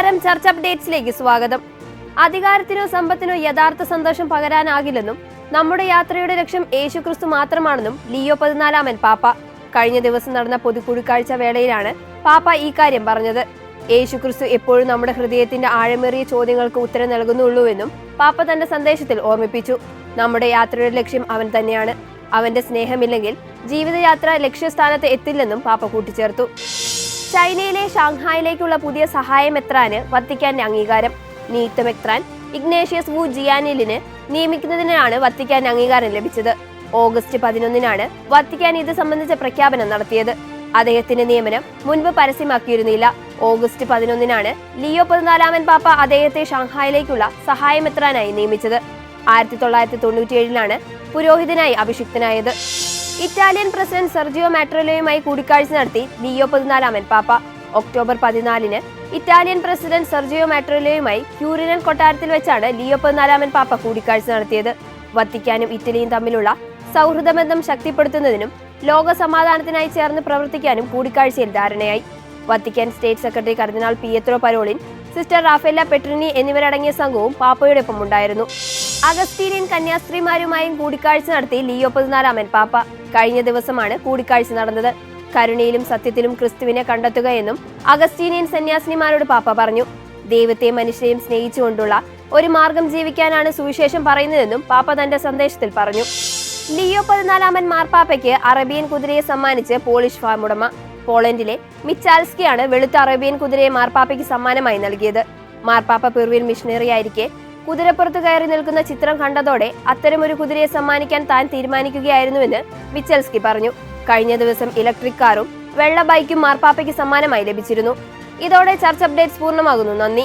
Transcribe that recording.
ചർച്ച അപ്ഡേറ്റ്സിലേക്ക് സ്വാഗതം. അധികാരത്തിനോ സമ്പത്തിനോ യഥാർത്ഥ സന്തോഷം പകരാനാകില്ലെന്നും നമ്മുടെ യാത്രയുടെ ലക്ഷ്യം യേശുക്രിസ്തു മാത്രമാണെന്നും ലിയോ പതിനാലാമൻ പാപ്പ. കഴിഞ്ഞ ദിവസം നടന്ന പൊതുകൂടിക്കാഴ്ച വേളയിലാണ് പാപ്പ ഈ കാര്യം പറഞ്ഞത്. യേശുക്രിസ്തു എപ്പോഴും നമ്മുടെ ഹൃദയത്തിന്റെ ആഴമേറിയ ചോദ്യങ്ങൾക്ക് ഉത്തരം നൽകുന്നുള്ളൂവെന്നും പാപ്പ തന്റെ സന്ദേശത്തിൽ ഓർമ്മിപ്പിച്ചു. നമ്മുടെ യാത്രയുടെ ലക്ഷ്യം അവൻ തന്നെയാണ്. അവന്റെ സ്നേഹമില്ലെങ്കിൽ ജീവിതയാത്ര ലക്ഷ്യസ്ഥാനത്ത് എത്തില്ലെന്നും പാപ്പ കൂട്ടിച്ചേർത്തു. ചൈനയിലെ ഷാങ്ഹായിലേക്കുള്ള പുതിയ സഹായം എത്രാന് വത്തിക്കാന്റെ അംഗീകാരം? നിയുക്ത മെത്രാൻ ഇഗ്നേഷ്യസ് വു ജിയാനിലിന് നിയമിക്കുന്നതിനാണ് വത്തിക്കാൻ അംഗീകാരം ലഭിച്ചത്. ഓഗസ്റ്റ് പതിനൊന്നിനാണ് വത്തിക്കാൻ ഇത് സംബന്ധിച്ച പ്രഖ്യാപനം നടത്തിയത്. അദ്ദേഹത്തിന്റെ നിയമനം മുൻപ് പരസ്യമാക്കിയിരുന്നില്ല. ഓഗസ്റ്റ് പതിനൊന്നിനാണ് ലിയോ പതിനാലാമൻ പാപ്പ അദ്ദേഹത്തെ ഷാങ്ഹായിലേക്കുള്ള സഹായമെത്രാനായി നിയമിച്ചത്. ആയിരത്തി തൊള്ളായിരത്തി തൊണ്ണൂറ്റിയേഴിലാണ് പുരോഹിതനായി അഭിഷിക്തനായത്. ഇറ്റാലിയൻ പ്രസിഡന്റ് സെർജിയോ മാട്രോലയുമായി കൂടിക്കാഴ്ച നടത്തി ലിയോ പതിനാലാമൻ പാപ്പ. ഒക്ടോബർ പതിനാലിന് ഇറ്റാലിയൻ പ്രസിഡന്റ് സെർജിയോ മാട്രോലയുമായി ക്യൂറിനൻ കൊട്ടാരത്തിൽ വെച്ചാണ് ലിയോ പതിനാലാമൻ പാപ്പ കൂടിക്കാഴ്ച നടത്തിയത്. വത്തിക്കാനും ഇറ്റലിയും തമ്മിലുള്ള സൗഹൃദ ബന്ധം ശക്തിപ്പെടുത്തുന്നതിനും ലോക സമാധാനത്തിനായി ചേർന്ന് പ്രവർത്തിക്കാനും കൂടിക്കാഴ്ചയിൽ ധാരണയായി. വത്തിക്കാൻ സ്റ്റേറ്റ് സെക്രട്ടറി കർദിനാൾ Pietro Parolin sister Raffaela Petrini എന്നിവരടങ്ങിയ സംഘവും പാപ്പയോടൊപ്പം ഉണ്ടായിരുന്നു അഗസ്റ്റീനിയൻ കന്യാസ്ത്രീമാരുമായും കൂടിക്കാഴ്ച നടത്തി ലിയോ പതിനാലാമൻ പാപ്പ. കഴിഞ്ഞ ദിവസമാണ് കൂടിക്കാഴ്ച നടന്നത്. കരുണയിലും സത്യത്തിലും ക്രിസ്തുവിനെ കണ്ടെത്തുക എന്നും അഗസ്റ്റീനിയൻ സന്യാസിനിമാരോട് പാപ്പ പറഞ്ഞു. ദൈവത്തെ മനുഷ്യരെയും സ്നേഹിച്ചുകൊണ്ടുള്ള ഒരു മാർഗം ജീവിക്കാനാണ് സുവിശേഷം പറയുന്നതെന്നും പാപ്പ തന്റെ സന്ദേശത്തിൽ പറഞ്ഞു. ലിയോ പതിനാലാമൻ മാർപ്പാപ്പയ്ക്ക് അറേബ്യൻ കുതിരയെ സമ്മാനിച്ച് പോളിഷ് ഫാം ഉടമ. പോളണ്ടിലെ മിച്ചാൽസ്കിയാണ് വെളുത്ത അറേബ്യൻ കുതിരയെ മാർപ്പാപ്പയ്ക്ക് സമ്മാനമായി നൽകിയത്. മാർപ്പാപ്പ പെർവിയൻ മിഷണറി ആയിരിക്കെ കുതിരപ്പുറത്ത് കയറി നിൽക്കുന്ന ചിത്രം കണ്ടതോടെ അത്തരമൊരു കുതിരയെ സമ്മാനിക്കാൻ താൻ തീരുമാനിക്കുകയായിരുന്നുവെന്ന് മിച്ചൽസ്കി പറഞ്ഞു. കഴിഞ്ഞ ദിവസം ഇലക്ട്രിക് കാറും വെള്ള ബൈക്കും മാർപ്പാപ്പയ്ക്ക് സമ്മാനമായി ലഭിച്ചിരുന്നു. ഇതോടെ ചർച്ച് അപ്ഡേറ്റ്സ് പൂർണമാകുന്നു. നന്ദി.